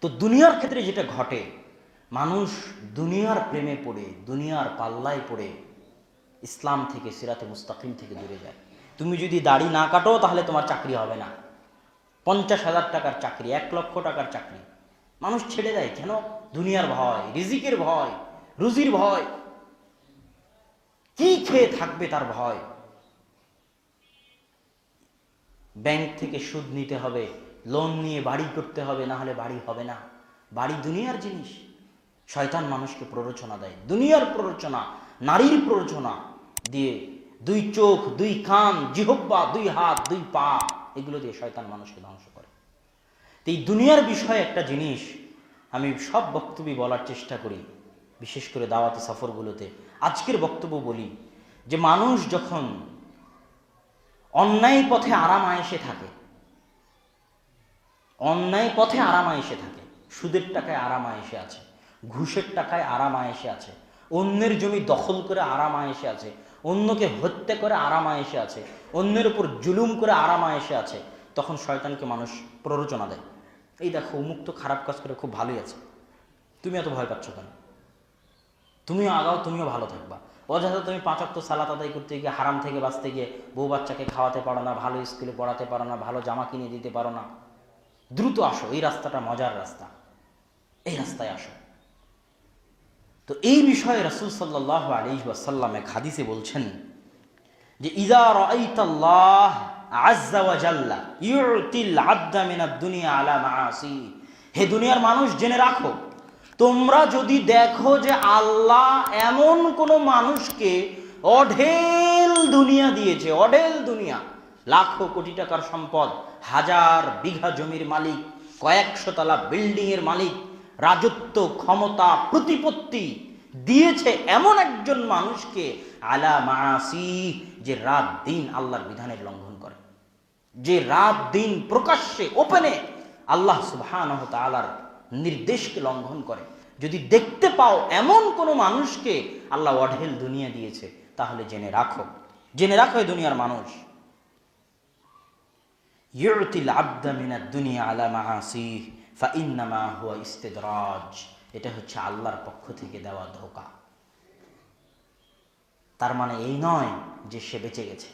তো দুনিয়ার ক্ষেত্রে যেটা ঘটে, মানুষ দুনিয়ার প্রেমে পড়ে, দুনিয়ার পাল্লায় পড়ে, ইসলাম থেকে, সিরাতে মুস্তাকিম থেকে দূরে যায়। তুমি যদি দাড়ি না কাটো, তাহলে তোমার চাকরি হবে না। পঞ্চাশ হাজার টাকার চাকরি, এক লক্ষ টাকার চাকরি। মানুষ ছেড়ে দেয়, কেন? দুনিয়ার ভয়, রিজিকের ভয়, রুজির ভয়। কি খেয়ে থাকবে তার ভয়? ব্যাংক থেকে সুদ নিতে হবে লোন নিয়ে বাড়ি করতে হবে, না হলে বাড়ি হবে না। বাড়ি দুনিয়ার জিনিস। শয়তান মানুষকে প্ররোচনা দেয়। দুনিয়ার প্ররোচনা, নারীর প্ররোচনা দিয়ে দুই চোখ, দুই কান জিহব্বা দুই হাত, দুই পা, এগুলো দিয়ে শয়তান মানুষকে ধ্বংস করে। এই দুনিয়ার বিষয়ে একটা জিনিস আমি সব বক্তব্য বলার চেষ্টা করি, বিশেষ করে দাওয়াতি সফরগুলোতে। আজকের বক্তব্য বলি যে, মানুষ যখন অন্যায় পথে আরাম আয়েসে থাকে অন্যায় পথে আরাম আয়েসে থাকে। সুদের টাকায় আরাম আয়েসে আছে, ঘুষের টাকায় আরাম আয়েসে আছে, অন্যের জমি দখল করে আরাম আয়েসে আছে, অন্যকে হত্যা করে আরাম আয়েসে আছে, অন্যের উপর জুলুম করে আরাম আয়েসে আছে, তখন শয়তানকে মানুষ প্ররোচনা দেয়। এই দেখো উমুক্ত খারাপ কাজ করে খুব ভালোই আছে। তুমি এত ভয় পাচ্ছ কেন? তুমিও আগাও, তুমিও ভালো থাকবা। অযথা তুমি পাঁচাত্ত সালাত আদায় করতে গিয়ে, হারাম থেকে বাঁচতে গিয়ে বউ বাচ্চাকে খাওয়াতে পারো না, ভালো স্কুলে পড়াতে পারো না, ভালো জামা কিনে দিতে পারো না। দ্রুত আসো, এই রাস্তাটা মজার রাস্তা। এই রাস্তায় আসো। তো এই বিষয়ে রসুল সাল্লাহ আলী ওয়াসাল্লাম হাদিসে বলছেন যে ইদা দুনিয়া হে দুনিয়ার মানুষ, জেনে রাখো, তোমরা যদি দেখো যে আল্লাহ এমন কোন মানুষকে অঢেল দুনিয়া দিয়েছে, অঢেল দুনিয়া লাখো কোটি টাকার সম্পদ, হাজার বিঘা জমির মালিক, কয়েকশো তলা বিল্ডিং এর মালিক, রাজত্ব, ক্ষমতা, প্রতিপত্তি দিয়েছে এমন একজন মানুষকে আলা মাসি যে রাত দিন আল্লাহর বিধানের লঙ্ঘন করে। যে রাত দিন প্রকাশ্যে, ওপেনে আল্লাহ সুবহানাহু তাআলার নির্দেশকে লঙ্ঘন করে। যদি দেখতে পাও এমন কোনো মানুষকে আল্লাহ অঢেল দুনিয়া দিয়েছে, তাহলে জেনে রাখো। জেনে রাখো এই দুনিয়ার মানুষ। ইউতিল আবদা মিনাদ দুনিয়া আলা মাআসি ফা হুয়া ইস্তেদরাজ। এটা হচ্ছে আল্লাহর পক্ষ থেকে দেওয়া ধোকা। তার মানে এই নয় যে সে বেঁচে গেছে।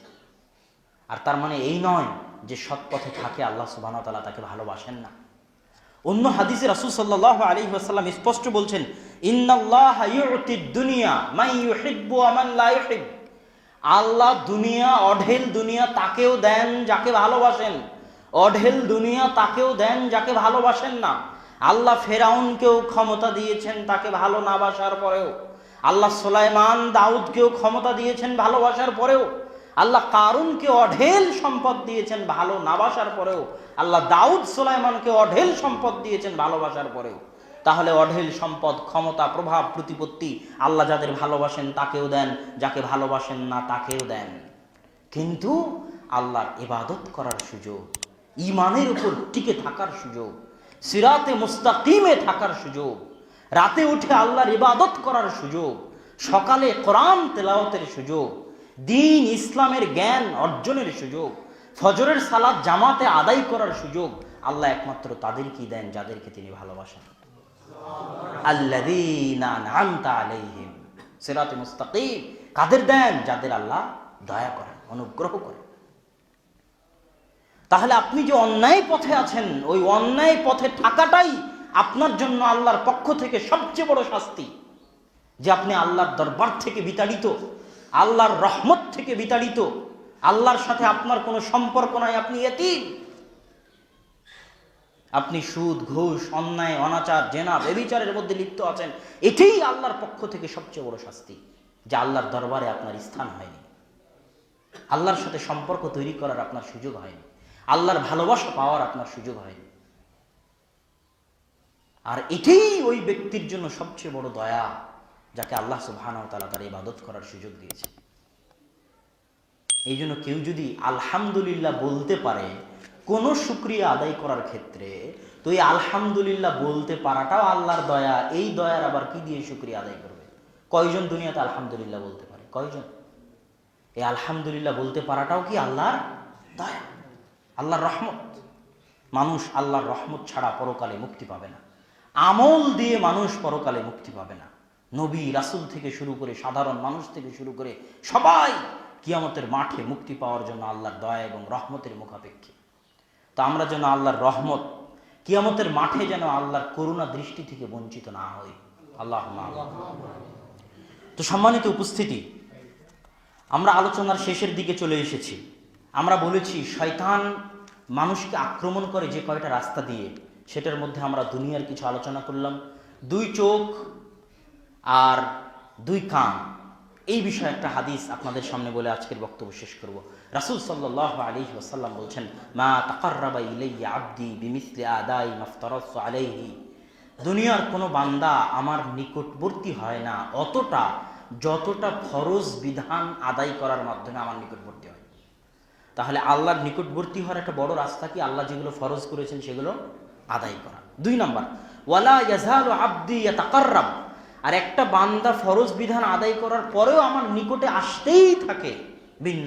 আর তার মানে এই নয় যে সৎ পথে থাকে আল্লাহ সুবহানাহু ওয়া তাআলা, তাকে ভালোবাসেন না। অন্য হাদিসে রাসূল সাল্লাল্লাহু আলাইহি ওয়াসাল্লাম স্পষ্ট বলছেন, ইন্নাল্লাহা দুনিয়া, মান ইউহিব্বু ওয়া মান লা ইউহিব আল্লাহ দুনিয়া, অঢেল দুনিয়া তাকেও দেন যাকে ভালোবাসেন। অঢেল দুনিয়া তাকেও দেন যাকে ভালোবাসেন না। আল্লাহ ফেরাউনকেও ক্ষমতা দিয়েছেন তাকে ভালো না বাসার পরেও। আল্লাহ সোলাইমান দাউদকেও ক্ষমতা দিয়েছেন ভালোবাসার পরেও। আল্লাহ কারুনকে অঢেল সম্পদ দিয়েছেন ভালো না বাসার পরেও। আল্লাহ দাউদ সোলাইমানকে অঢেল সম্পদ দিয়েছেন ভালোবাসার পরেও। তাহলে অঢেল সম্পদ, ক্ষমতা, প্রভাব, প্রতিপত্তি আল্লাহ যাদের ভালোবাসেন তাকেও দেন, যাকে ভালোবাসেন না তাকেও দেন। কিন্তু আল্লাহর ইবাদত করার সুযোগ ইমানের উপর টিকে থাকার সুযোগ, সিরাতে মুস্তাকিমে থাকার সুযোগ, রাতে উঠে আল্লাহর ইবাদত করার সুযোগ, সকালে কোরআন তেলাওয়াতের সুযোগ, দিন ইসলামের জ্ঞান অর্জনের সুযোগ, ফজরের সালাদ জামাতে আদায় করার সুযোগ, আল্লাহ একমাত্র তাদেরকেই দেন যাদেরকে তিনি ভালোবাসেন। কাদের দেন? যাদের আল্লাহ দয়া করেন, অনুগ্রহ করেন। তাহলে আপনি যে অন্যায় পথে আছেন, ওই অন্যায় পথে থাকাটাই আপনার জন্য আল্লাহর পক্ষ থেকে সবচেয়ে বড় শাস্তি। যে আপনি আল্লাহর দরবার থেকে বিতাড়িত, আল্লাহর রহমত থেকে বিতাড়িত, আল্লাহর সাথে আপনার কোনো সম্পর্ক নাই, আপনি এতিম। আপনি সুদ, ঘুষ, অন্যায়, অনাচার, জেনা বেবিচারের মধ্যে লিপ্ত আছেন, এটাই আল্লাহর পক্ষ থেকে সবচেয়ে বড় শাস্তি, যে আল্লাহর দরবারে আপনার স্থান হয়নি। আল্লাহর সাথে সম্পর্ক তৈরি করার আপনার সুযোগ হয়নি। আল্লাহর ভালোবাসা পাওয়ার আপনার সুযোগ হয়নি। আর এটাই ওই ব্যক্তির জন্য সবচেয়ে বড় দয়া, যাকে আল্লাহ সুবহানাহু তাআলা তার ইবাদত করার সুযোগ দিয়েছে। এই জন্য কেউ যদি আলহামদুলিল্লাহ বলতে পারে কোনো শুক্রিয়া আদায় করার ক্ষেত্রে তো এই আলহামদুলিল্লাহ বলতে পারাটাও আল্লাহর দয়া, এই দয়ার আবার কি দিয়ে শুক্রিয়া আদায় করবে? কয়জন দুনিয়াতে আলহামদুলিল্লাহ বলতে পারে? কয়জন? এই আলহামদুলিল্লাহ বলতে পারাটাও কি আল্লাহর দয়া? আল্লাহর রহমত? মানুষ আল্লাহর রহমত ছাড়া পরকালে মুক্তি পাবে না। আমল দিয়ে মানুষ পরকালে মুক্তি পাবে না। নবী, রাসুল থেকে শুরু করে সাধারণ মানুষ থেকে শুরু করে সবাই কিয়ামতের মাঠে মুক্তি পাওয়ার জন্য আল্লাহর দয়া এবং রহমতের মুখাপেক্ষী। তো আমরা যেন আল্লাহর রহমত কিয়ামতের মাঠে যেন আল্লাহর করুণা দৃষ্টি থেকে বঞ্চিত না হই। আল্লাহ তো সম্মানিত উপস্থিতি, আমরা আলোচনার শেষের দিকে চলে এসেছি। আমরা বলেছি, শয়তান মানুষকে আক্রমণ করে যে কয়টা রাস্তা দিয়ে, সেটার মধ্যে আমরা দুনিয়ার কিছু আলোচনা করলাম। দুই চোখ আর দুই কান। এই বিষয়ে একটা হাদিস আপনাদের সামনে বলে আজকের বক্তব্য শেষ করব। রাসূল ওসাল্লাম বলছেন, মা তাকাররাবা আব্দি দুনিয়ার কোনো বান্দা আমার নিকটবর্তী হয় না, অতটা যতটা ফরজ বিধান আদায় করার মাধ্যমে আমার নিকটবর্তী হয়। তাহলে আল্লাহর নিকটবর্তী হওয়ার একটা বড় রাস্তা কি? আল্লাহ যেগুলো ফরজ করেছেন সেগুলো আদায় করা। দুই নম্বর, ওয়ালা ইয়াজালু আব্দি ইয়াতাকাররাব। আর একটা বান্দা ফরজ বিধান আদায় করার পরেও আমার নিকটে আসতেই থাকে। বিন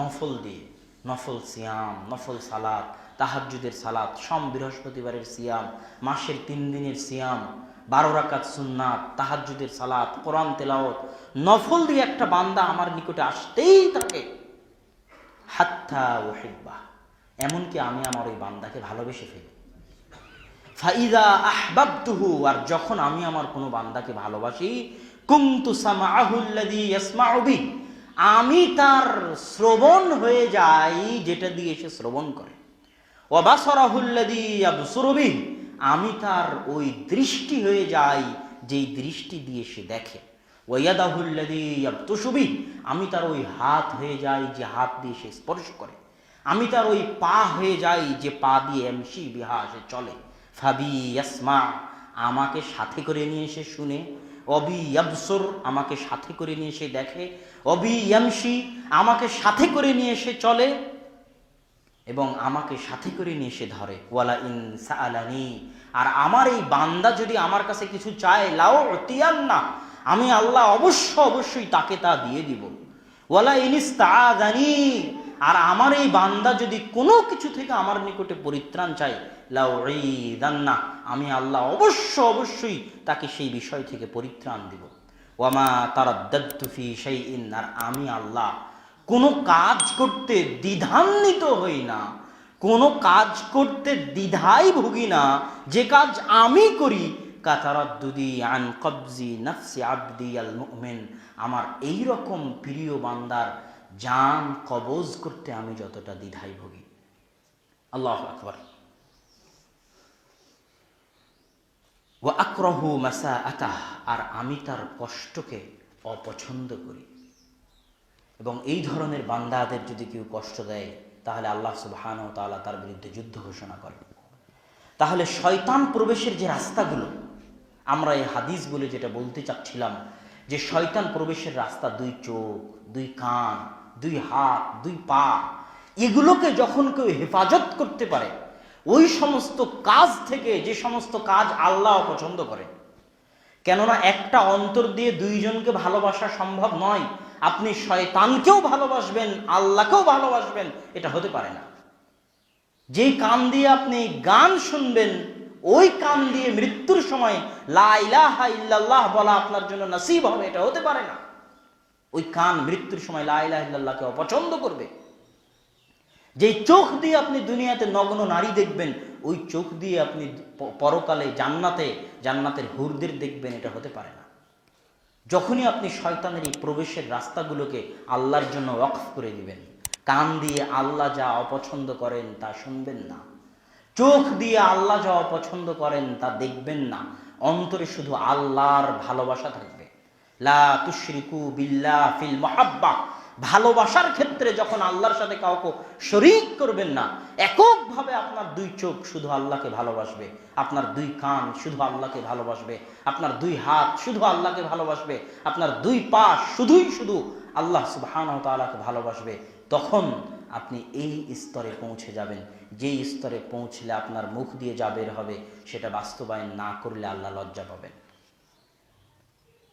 নফল দিয়ে, নফল সিয়াম, নফল সালাত, তাহাজ্জুদের সালাত, সম বৃহস্পতিবারের সিয়াম, মাসের তিন দিনের সিয়াম, বারো রাকাত সুন্নাত, তাহাজ্জুদের সালাত, কোরআন তেলাওত নফল দিয়ে একটা বান্দা আমার নিকটে আসতেই থাকে। হাত্তা ওহিব্বা এমনকি আমি আমার ওই বান্দাকে ভালোবেসে ফেলি। ফাইদা আহবাবতুহু, আর যখন আমি আমার কোনো বান্দাকে ভালোবাসি কুমতু ইয়াসমাউ আমি তার শ্রবণ হয়ে যাই, যেটা দিয়ে সে শ্রবণ করে। ওয়াবাসরাহুল্লাযী ইয়াবসুরু বি আমি তার ওই দৃষ্টি হয়ে যাই, যেই দৃষ্টি দিয়ে সে দেখে। ওয়াদাহুল্লাযী ইয়াবতুশু আমি তার ওই হাত হয়ে যাই, যে হাত দিয়ে সে স্পর্শ করে। আমি তার ওই পা হয়ে যাই, যে পা দিয়ে এমসি বিহা সে চলে। ফাবি ইয়াসমা, আমাকে সাথে করে নিয়ে এসে শুনে। অবি ইয়াবসুর, আমাকে সাথে করে নিয়ে এসে দেখে। অবি ইয়ামসি আমাকে সাথে করে নিয়ে এসে চলে। এবং আমাকে সাথে করে নিয়ে এসে ধরে। ওয়ালা ইন সাআলানি, আর আমার এই বান্দা যদি আমার কাছে কিছু চায় লাও অতিয়ান না আমি আল্লাহ অবশ্য অবশ্যই তাকে তা দিয়ে দিব। ওয়ালা ইনিস তা জানি আর আমার এই বান্দা যদি কোনো কিছু থেকে আমার নিকটে পরিত্রাণ চাই লাউ না আমি আল্লাহ অবশ্য অবশ্যই তাকে সেই বিষয় থেকে পরিত্রাণ দিব। ওয়ামা তারা দত্তুফি সেই ইন আর আমি আল্লাহ কোনো কাজ করতে দ্বিধান্বিত হই না, কোনো কাজ করতে দ্বিধাই ভুগি না, যে কাজ আমি করি, কাতারাদ্দুদি আন কবজি নফসি আবদি আল মুমিন। আমার এই রকম প্রিয় বান্দার জান, কবজ করতে আমি যতটা দ্বিধাই ভুগি। আল্লাহ আকবর। ও আক্রহু মাসা আতাহ আর আমি তার কষ্টকে অপছন্দ করি। এবং এই ধরনের বান্দাদের যদি কেউ কষ্ট দেয়, তাহলে আল্লাহ সুবহান ও তাআলা তার বিরুদ্ধে যুদ্ধ ঘোষণা করে তাহলে শয়তান প্রবেশের যে রাস্তাগুলো, আমরা এই হাদিস বলে যেটা বলতে চাচ্ছিলাম, যে শয়তান প্রবেশের রাস্তা দুই চোখ, দুই কান দুই হাত, দুই পা, এগুলোকে যখন কেউ হেফাজত করতে পারে, ওই সমস্ত কাজ থেকে যে সমস্ত কাজ আল্লাহ পছন্দ করে। কেননা একটা অন্তর দিয়ে দুইজনকে ভালোবাসা সম্ভব নয়। আপনি শয়তানকেও ভালোবাসবেন, আল্লাহকেও ভালোবাসবেন, এটা হতে পারে না। যেই কান দিয়ে আপনি গান শুনবেন, ওই কান দিয়ে মৃত্যুর সময় লা ইল্লাল্লাহ বলা আপনার জন্য নসিব হবে, এটা হতে পারে না। ওই কান মৃত্যুর সময় লা ইলাহা ইল্লাল্লাহকে অপছন্দ করবে। যেই চোখ দিয়ে আপনি দুনিয়াতে নগ্ন নারী দেখবেন, ওই চোখ দিয়ে আপনি পরকালে জান্নাতে, জান্নাতের হুরদের দেখবেন, এটা হতে পারে না। যখনই আপনি শয়তানের এই প্রবেশের রাস্তাগুলোকে আল্লাহর জন্য ওয়াকফ করে দিবেন, কান দিয়ে আল্লাহ যা অপছন্দ করেন তা শুনবেন না। চোখ দিয়ে আল্লাহ যা অপছন্দ করেন তা দেখবেন না। অন্তরে শুধু আল্লাহর ভালোবাসা থাকবে। লা তুশরিকু বিল্লাহ ফিল মহাব্বা। ভালোবাসার ক্ষেত্রে যখন আল্লাহর সাথে কাউকে শরিক করবেন না, এককভাবে আপনার দুই চোখ শুধু আল্লাহকে ভালোবাসবে, আপনার দুই কান শুধু আল্লাহকে ভালোবাসবে, আপনার দুই হাত শুধু আল্লাহকে ভালোবাসবে, আপনার দুই পা শুধুই শুধু আল্লাহ সুবহান তাআলাকে ভালোবাসবে, তখন আপনি এই স্তরে পৌঁছে যাবেন। যেই স্তরে পৌঁছলে আপনার মুখ দিয়ে যা বের হবে, সেটা বাস্তবায়ন না করলে আল্লাহ লজ্জা পাবেন।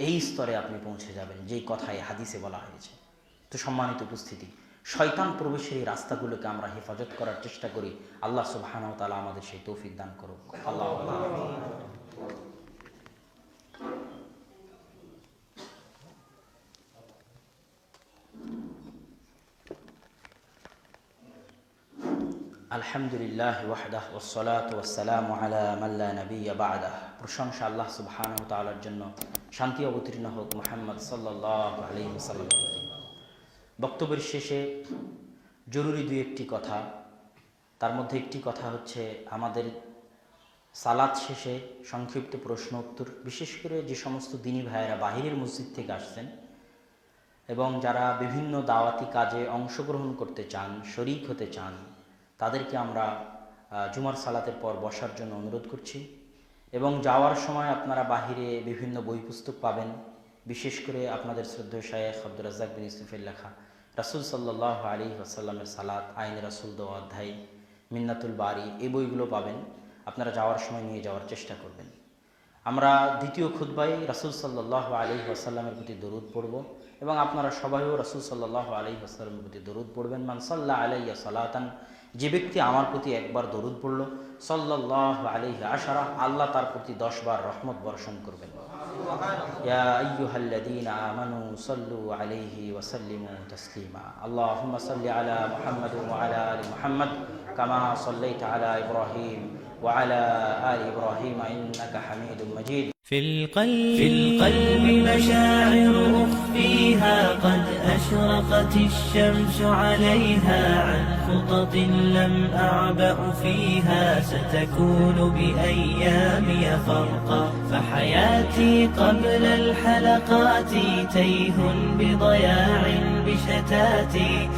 এই স্তরে আপনি পৌঁছে যাবেন, যেই কথায় হাদিসে বলা হয়েছে। তো সম্মানিত উপস্থিতি, শয়তান প্রবেশের এই রাস্তাগুলোকে আমরা হেফাজত করার চেষ্টা করি। আল্লাহ সুবাহ তালা আমাদের সেই তৌফিক দান করুক। আল্লাহ আলহামদুলিল্লাহ ওয়াহদাহ ওসলাত ওসালাম আলা মাল্লা নবী বাদাহ। প্রশংসা আল্লাহ সুবহান তালার জন্য শান্তি অবতীর্ণ হোক মোহাম্মদ সাল্লাহ আলী সাল্লাম বক্তব্যের শেষে জরুরি দুই একটি কথা। তার মধ্যে একটি কথা হচ্ছে আমাদের সালাদ শেষে সংক্ষিপ্ত প্রশ্ন উত্তর, বিশেষ করে যে সমস্ত দিনী ভাইয়েরা বাহিরের মসজিদ থেকে আসছেন এবং যারা বিভিন্ন দাওয়াতি কাজে অংশগ্রহণ করতে চান, শরিক হতে চান তাদেরকে আমরা জুমার সালাতের পর বসার জন্য অনুরোধ করছি। এবং যাওয়ার সময় আপনারা বাহিরে বিভিন্ন বই পুস্তক পাবেন। বিশেষ করে আপনাদের শ্রদ্ধেয় শায়েখ আব্দুল রাজ্জাক বিন ইউসুফের লেখা রাসুল সাল্লাহ আলী আসাল্লামের সালাত, আইন রাসুল দো অধ্যায়, মিন্নাতুল বাড়ি এই বইগুলো পাবেন। আপনারা যাওয়ার সময় নিয়ে যাওয়ার চেষ্টা করবেন। আমরা দ্বিতীয় খুদ্বাই রাসুল সাল্লাহ আলী আসাল্লামের প্রতি দরুদ পড়ব এবং আপনারা সবাইও রাসুল সাল্লাহ আলী আসাল্লামের প্রতি দরুদ পড়বেন। মান সাল্লাহ আলাইয়া সালাতান যে ব্যক্তি আমার প্রতি একবার দরুদ পড়ল সাল্লাহ আলি আশারা, আল্লাহ তার প্রতি দশবার রহমত বর্ষণ করবেন। আল্লাহ আলা মোহাম্মদ কামা সাল্লাই আলা ইব্রাহিম। وعلى آل إبراهيم إنك حميد مجيد. في القلب في القلب مشاعر أخفيها قد أشرقت الشمس عليها عن خطط لم أعبأ فيها ستكون بأيامي فرقا فحياتي قبل الحلقات تيه بضياع بشتاتي.